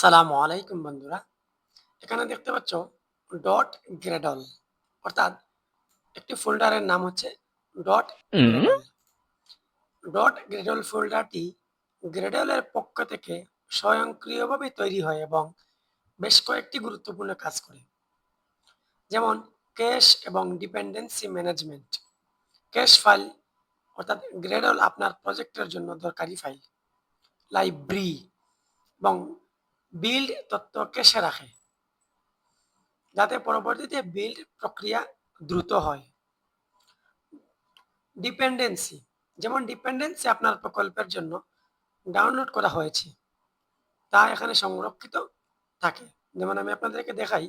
আসসালামু আলাইকুম বন্ধুরা। এখানে দেখতে পাচ্ছ ডট গ্রেডল অর্থাৎ একটি ফোল্ডারের নাম হচ্ছে ডট ডট গ্রেডল ফোল্ডারটি গ্রেডলের পক্ষ থেকে স্বয়ংক্রিয়ভাবে তৈরি হয় এবং বেশ কয়েকটি গুরুত্বপূর্ণ কাজ করে। যেমন ক্যাশ এবং ডিপেন্ডেন্সি ম্যানেজমেন্ট। ক্যাশ ফাইল অর্থাৎ গ্রেডল আপনার প্রজেক্টের জন্য দরকারি ফাইল। লাইব্রেরি এবং বিল্ড তথ্য ক্যাশে রাখে যাতে পরবর্তীতে বিল্ড প্রক্রিয়া দ্রুত হয়। ডিপেন্ডেন্সি যেমন ডিপেন্ডেন্সি আপনার প্রকল্পের জন্য ডাউনলোড করা হয়েছে, তা এখানে সংরক্ষিত থাকে। যেমন আমি আপনাদেরকে দেখাই,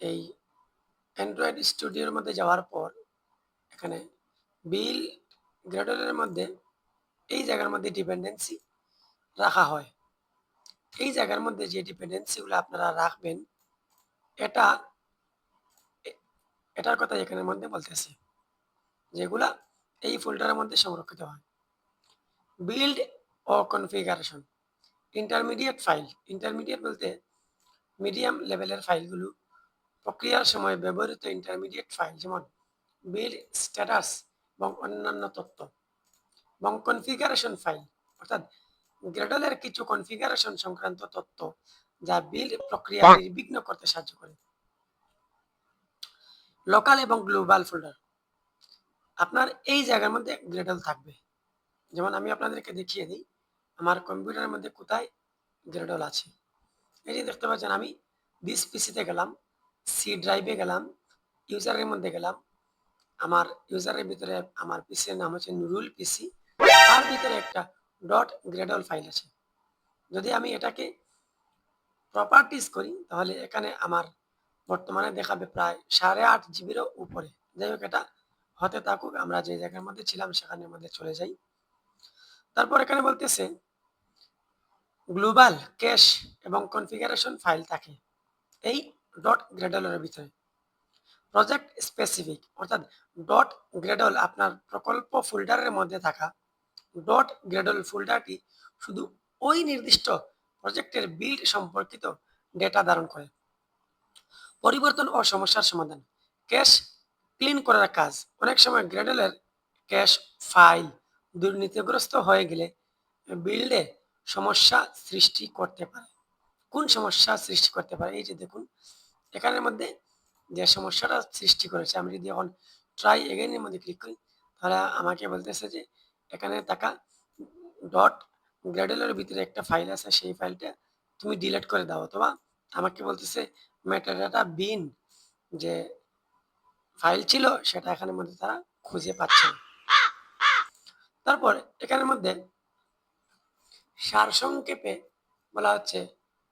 এই অ্যান্ড্রয়েড স্টুডিওর মধ্যে যাওয়ার পর এখানে বিল গ্রেডলের মধ্যে এই জায়গার মধ্যে ডিপেন্ডেন্সি রাখা হয়। এই জায়গার মধ্যে যে ডিপেন্ডেন্সিগুলো আপনারা রাখবেন, এটা, এটার কথা এখানের মধ্যে বলতেছি, যেগুলা এই ফোল্ডারের মধ্যে সংরক্ষিত হয়। বিল্ড ও কনফিগারেশন ইন্টারমিডিয়েট ফাইল ইন্টারমিডিয়েট বলতে মিডিয়াম লেভেলের ফাইলগুলো প্রক্রিয়ার সময় ব্যবহৃত ইন্টারমিডিয়েট ফাইল যেমন বিল্ড স্ট্যাটাস এবং অন্যান্য তথ্য, এবং কনফিগারেশন ফাইল অর্থাৎ গ্রেডলের কিছু কনফিগারেশন সংক্রান্ত তথ্য যা বিল্ড প্রক্রিয়া নির্বিঘ্ন করতে সাহায্য করে। লোকাল এবং গ্লোবাল ফোল্ডার আপনার এই জায়গার মধ্যে গ্রেডল থাকবে। যেমন আমি আপনাদেরকে দেখিয়ে দিই আমার কম্পিউটারের মধ্যে কোথায় গ্রেডল আছে। এই যে দেখতে পাচ্ছেন আমি দিস পিসিতে গেলাম সি ড্রাইভে গেলাম ইউজারের মধ্যে গেলাম। আমার ইউজারের ভিতরে আমার পিসির নাম হচ্ছে নুরুল পিসি তার ভিতরে একটা ডট গ্রেডল ফাইল আছে। যদি আমি এটাকে প্রপার্টিস করি, তাহলে এখানে আমার বর্তমানে দেখাবে প্রায় সাড়ে আট জিবিরও উপরে। যাই হোক, এটা হতে থাকুক, আমরা যে জায়গার মধ্যে ছিলাম, সেখানের মধ্যে চলে যাই। তারপর এখানে বলতেছে গ্লোবাল ক্যাশ এবং কনফিগারেশন ফাইল থাকে এই ডট গ্রেডলের ভিতরে। প্রজেক্ট স্পেসিফিক অর্থাৎ ডট গ্রেডল আপনার প্রকল্প ফোল্ডারের মধ্যে থাকা ডট গ্রেডল ফোল্ডারটি শুধু ওই নির্দিষ্ট প্রজেক্টের বিল্ড সম্পর্কিত ডেটা ধারণ করে। পরিবর্তন ও সমস্যার সমাধান। ক্যাশ ক্লিন করার কাজ। অনেক সময় গ্রেডলের ক্যাশ ফাইল দুর্নীতিগ্রস্ত হয়ে গেলে বিল্ডে সমস্যা সৃষ্টি করতে পারে। কোন সমস্যা সৃষ্টি করতে পারে? এই যে দেখুন, এখানের মধ্যে যে সমস্যাটা সৃষ্টি করেছে, আমি যদি এখন ট্রাই এগেনের মধ্যে ক্লিক করি, তাহলে আমাকে বলতেছে যে এখানে থাকা ডট গ্রেডেলের ভিতরে একটা ফাইল আছে, সেই ফাইলটা তুমি ডিলিট করে দাও। অথবা আমাকে বলতেছে মেটাডাটা বিন যে ফাইল ছিল, সেটা এখানের মধ্যে তারা খুঁজে পাচ্ছে তারপর এখানের মধ্যে সারসংক্ষেপে বলা হচ্ছে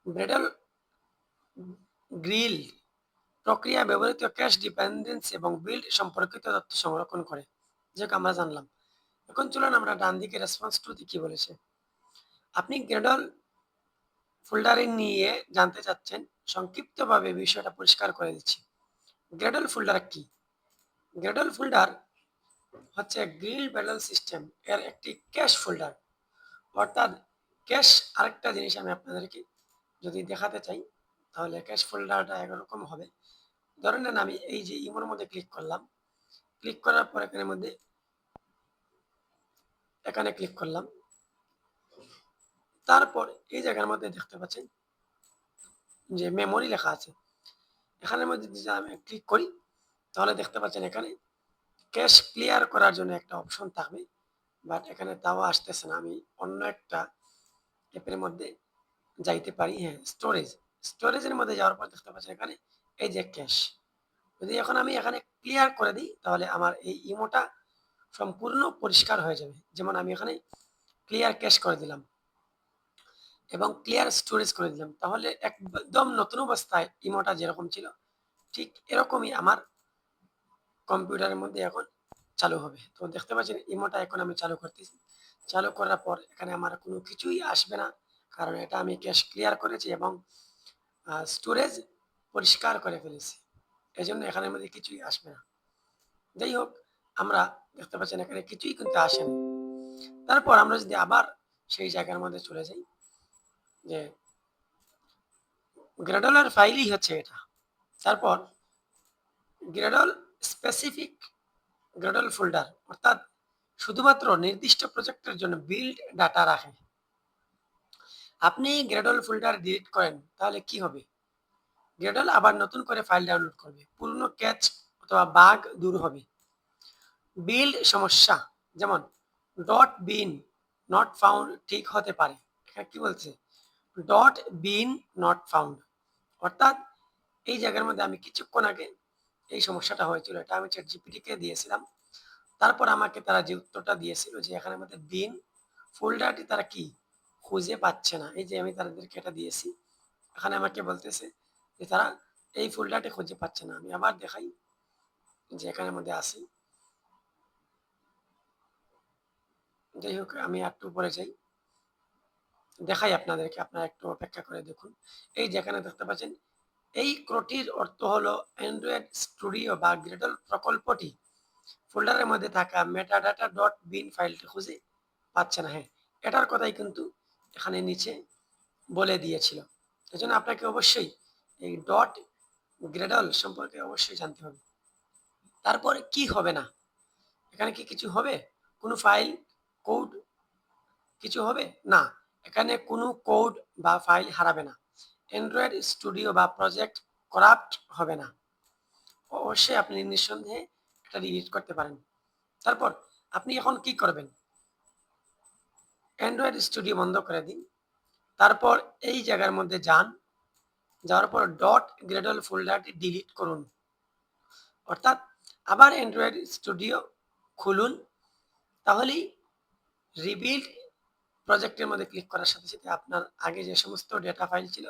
ব্রেডল গ্রিল প্রক্রিয়া ব্যবহৃত ক্যাশ ডিপেন্ডেন্স এবং বিল্ড সম্পর্কিত তথ্য সংরক্ষণ করে। যেটা আমরা জানলাম। এখন চলুন আমরা ডান দিকে রেসপন্স টুতে কি বলেছে? আপনি গ্রেডল ফোল্ডারে নিয়ে জানতে চাচ্ছেন, সংক্ষিপ্তভাবে বিষয়টা পরিষ্কার করে দিচ্ছি। গ্রেডল ফোল্ডার কি? গ্রেডল ফোল্ডার হচ্ছে গ্রিল ব্যাডল সিস্টেম এর একটি ক্যাশ ফোল্ডার অর্থাৎ ক্যাশ আরেকটা জিনিস আমি আপনাদেরকে যদি দেখাতে চাই, তাহলে ক্যাশ ফোল্ডারটা একরকম হবে। ধরেন নেন আমি এই যে ইমোর মধ্যে ক্লিক করলাম। ক্লিক করার পর এখানের মধ্যে এখানে ক্লিক করলাম। তারপর এই জায়গার মধ্যে দেখতে পাচ্ছেন যে মেমোরি লেখা আছে। এখানের মধ্যে যদি আমি ক্লিক করি, তাহলে দেখতে পাচ্ছেন এখানে ক্যাশ ক্লিয়ার করার জন্য একটা অপশন থাকবে বাট এখানে তাও আসতেছে না। আমি অন্য একটা অ্যাপের মধ্যে যাইতে পারি হ্যাঁ স্টোরেজ স্টোরেজের মধ্যে যাওয়ার পর দেখতে পাচ্ছেন এখানে এই যে ক্যাশ যদি এখন আমি এখানে ক্লিয়ার করে দিই, তাহলে আমার এই ইমোটা সম্পূর্ণ পরিষ্কার হয়ে যাবে। যেমন আমি এখানে ক্লিয়ার ক্যাশ করে দিলাম এবং ক্লিয়ার স্টোরেজ করে দিলাম। তাহলে একদম নতুন অবস্থায় ইমোটা যেরকম ছিল, ঠিক এরকমই আমার কম্পিউটারের মধ্যে এখন চালু হবে। তো দেখতে পাচ্ছেন ইমোটা এখন আমি চালু করতেছি। চালু করার পর এখানে আমার কোনো কিছুই আসবে না, কারণ এটা আমি ক্যাশ ক্লিয়ার করেছি এবং স্টোরেজ পরিষ্কার করে ফেলেছি। এই জন্য এখানের মধ্যে কিছুই আসবে না। যাই হোক, আমরা দেখতে পাচ্ছেন, এখানে কিছুই কিন্তু আসেনি। তারপর আমরা যদি আবার সেই জায়গার মধ্যে চলে যাই, যে গ্রেডলের ফাইলই হচ্ছে এটা। তারপর গ্রেডল স্পেসিফিক গ্রেডল ফোল্ডার অর্থাৎ শুধুমাত্র নির্দিষ্ট প্রজেক্টের জন্য বিল্ড ডাটা রাখে। আপনি গ্রেডল ফোল্ডার ডিলিট করেন, তাহলে কি হবে? গ্রেডল আবার নতুন করে ফাইল ডাউনলোড করবে। পুরনো ক্যাচ অথবা বাগ দূর হবে। বিল্ড সমস্যা। যেমন ডট বিন নট ফাউন্ড ঠিক হতে পারে। এখানে কি বলছে? ডট বিন নট ফাউন্ড অর্থাৎ এই জায়গার মধ্যে আমি কিছুক্ষণ আগে এই সমস্যাটা হয়েছিল। এটা আমি চ্যাট জিপিটিকে দিয়েছিলাম। তারপর আমাকে তারা যে উত্তরটা দিয়েছিল যে এখানে মধ্যে বিন ফোল্ডারটি তারা কি? খুঁজে পাচ্ছে না। এই যে আমি তাদেরকে এটা দিয়েছি। এখানে আমাকে বলতেছে যে তারা এই ফোল্ডারটি খুঁজে পাচ্ছে না। আমি আবার দেখাই যে এখানের মধ্যে আসি যাই হোক, আমি একটু পরে যাই। দেখাই আপনাদেরকে, আপনারা একটু অপেক্ষা করে দেখুন। এই যেখানে দেখতে পাচ্ছেন, এই ক্রটির অর্থ হলো অ্যান্ড্রয়েড স্টুডিও বা গ্রেডল প্রকল্পটি। ফোল্ডারের মধ্যে থাকা মেটাডাটা ডট বিন ফাইলটি খুঁজে পাচ্ছে না হ্যাঁ। এটার কথাই কিন্তু এখানে নিচে বলে দিয়েছিল। এজন্য আপনাকে অবশ্যই এই ডট গ্রেডল সম্পর্কে অবশ্যই জানতে হবে। তারপরে কি হবে না? এখানে কি কিছু হবে? কোনো ফাইল কোড কিছু হবে? না। এখানে কোনো কোড বা ফাইল হারাবে না। অ্যান্ড্রয়েড স্টুডিও বা প্রজেক্ট করাপ্ট হবে না। অবশ্যই আপনি নিঃসন্দেহে এটা ডিলিট করতে পারেন। তারপর আপনি এখন কি করবেন? অ্যান্ড্রয়েড স্টুডিও বন্ধ করে দিন। তারপর এই জায়গার মধ্যে যান। যাওয়ার পর ডট গ্রেডল ফোল্ডারটি ডিলিট করুন। অর্থাৎ আবার অ্যান্ড্রয়েড স্টুডিও খুলুন। তাহলেই রিবিল্ড প্রজেক্টের মধ্যে ক্লিক করার সাথে সাথে আপনার আগে যে সমস্ত ডেটা ফাইল ছিল,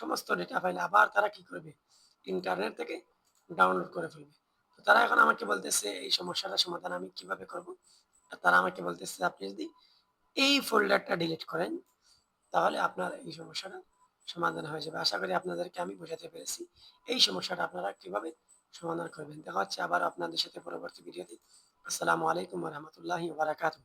সমস্ত ডেটা ফাইল আবার তারা কি করবে? ইন্টারনেট থেকে ডাউনলোড করে ফেলবে। তো তারা এখন আমাকে বলতেছে, এই সমস্যাটার সমাধান আমি কীভাবে করব? তারা আমাকে বলতেছে, আপনি যদি এই ফোল্ডারটা ডিলিট করেন, তাহলে আপনার এই সমস্যাটা সমাধান হয়ে যাবে। আশা করি আপনাদেরকে আমি বোঝাতে পেরেছি এই সমস্যাটা আপনারা কীভাবে সমাধান করবেন। দেখা হচ্ছে আবার আপনাদের সাথে পরবর্তী ভিডিওতে আসসালামু আলাইকুম রহমতুল্লাহি বারাকাতুহ।